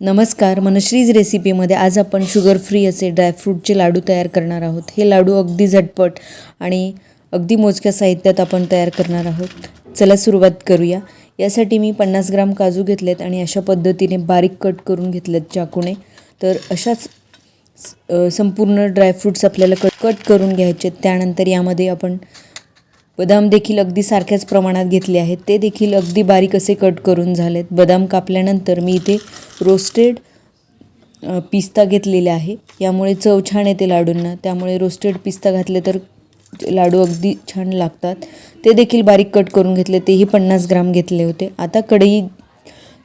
नमस्कार मनश्रीज रेसिपीमध्ये आज आपण शुगर फ्री असे ड्रायफ्रूटचे लाडू तयार करणार आहोत. हे लाडू अगदी झटपट आणि अगदी मोजक्या साहित्यात आपण तयार करणार आहोत. चला सुरुवात करूया. यासाठी मी पन्नास ग्राम काजू घेतलेत आणि अशा पद्धतीने बारीक कट करून घेतलेत चाकूने. तर अशाच संपूर्ण ड्रायफ्रूट्स आपल्याला कट कट करून घ्यायचे त्यानंतर यामध्ये आपण बदाम देखील अगदी सारख्याच प्रमाणात घेतले आहेत. ते देखील अगदी बारीक असे कट करून झालेत. बदाम कापल्यानंतर मी इथे रोस्टेड पिस्ता घेतलेला आहे. यामुळे चव छान येते लाडूंना. त्यामुळे रोस्टेड पिस्ता घातले तर लाडू अगदी छान लागतात. ते देखील बारीक कट करून घेतले. तेही पन्नास ग्राम घेतले होते. आता कढई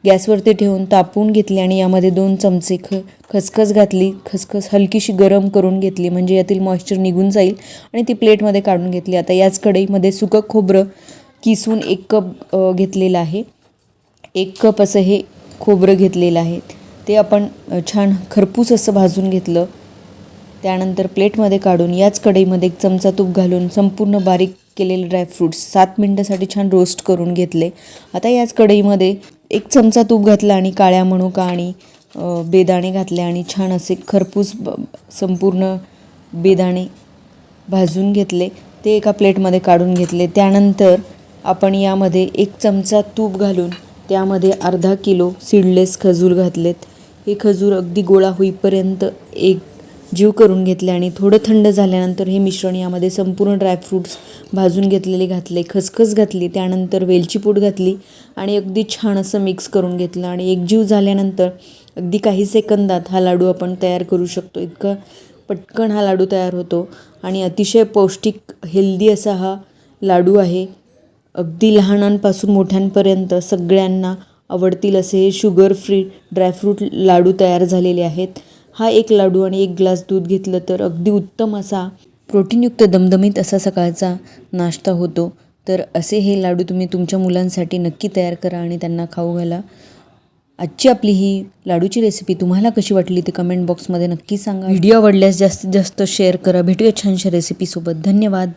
गॅसवरती ठेवून तापवून घेतली आणि यामध्ये दोन चमचे ख खसखस घातली. खसखस हलकीशी गरम करून घेतली. म्हणजे यातील मॉइश्चर निघून जाईल आणि ती प्लेटमध्ये काढून घेतली. आता याच कढईमध्ये सुकं खोबरं किसून एक कप घेतलेलं आहे. एक कप असं हे खोबरं घेतलेलं आहे. ते आपण छान खरपूस असं भाजून घेतलं. त्यानंतर प्लेटमध्ये काढून याच कढईमध्ये एक चमचा तूप घालून संपूर्ण बारीक केलेले ड्रायफ्रूट्स सात मिनटासाठी छान रोस्ट करून घेतले. आता याच कढईमध्ये एक चमचा तूप घातला आणि काळ्या मनुका आणि बेदाणे घातले आणि छान असे खरपूस ब- संपूर्ण बेदाणे भाजून घेतले. ते एका प्लेटमध्ये काढून घेतले. त्यानंतर आपण यामध्ये एक चमचा तूप घालून त्यामध्ये अर्धा किलो सीडलेस खजूर घातलेत. हे खजूर अगदी गोळा होईपर्यंत एक जीव करून घेतले आणि थोडं थंड झाल्यानंतर हे मिश्रण यामध्ये संपूर्ण ड्रायफ्रूट्स भाजून घेतलेले घातले खसखस घातली त्यानंतर वेलची पूड घातली आणि अगदी छान असं मिक्स करून घेतलं आणि एक जीव झाल्यानंतर अगदी काही सेकंदात हा लाडू आपण तयार करू शकतो. इतकं पटकन हा लाडू तयार होतो आणि अतिशय पौष्टिक हेल्दी असा हा लाडू आहे. अगदी लहानांपासून मोठ्यांपर्यंत सगळ्यांना आवडतील असे हे शुगर फ्री ड्रायफ्रूट लाडू तयार झालेले आहेत. हा एक लाडू आणि एक ग्लास दूध घेतलं तर अगदी उत्तम असा प्रोटीनयुक्त दमदमीत असा सकाळचा नाश्ता होतो. तर असे हे लाडू तुम्ही तुमच्या मुलांसाठी नक्की तयार करा आणि त्यांना खाऊ घाला. आजची आपली ही लाडूची रेसिपी तुम्हाला कशी वाटली ते कमेंट बॉक्समध्ये नक्की सांगा. व्हिडिओ आवडल्यास जास्तीत जास्त शेअर करा. भेटूया छानशा रेसिपीसोबत धन्यवाद.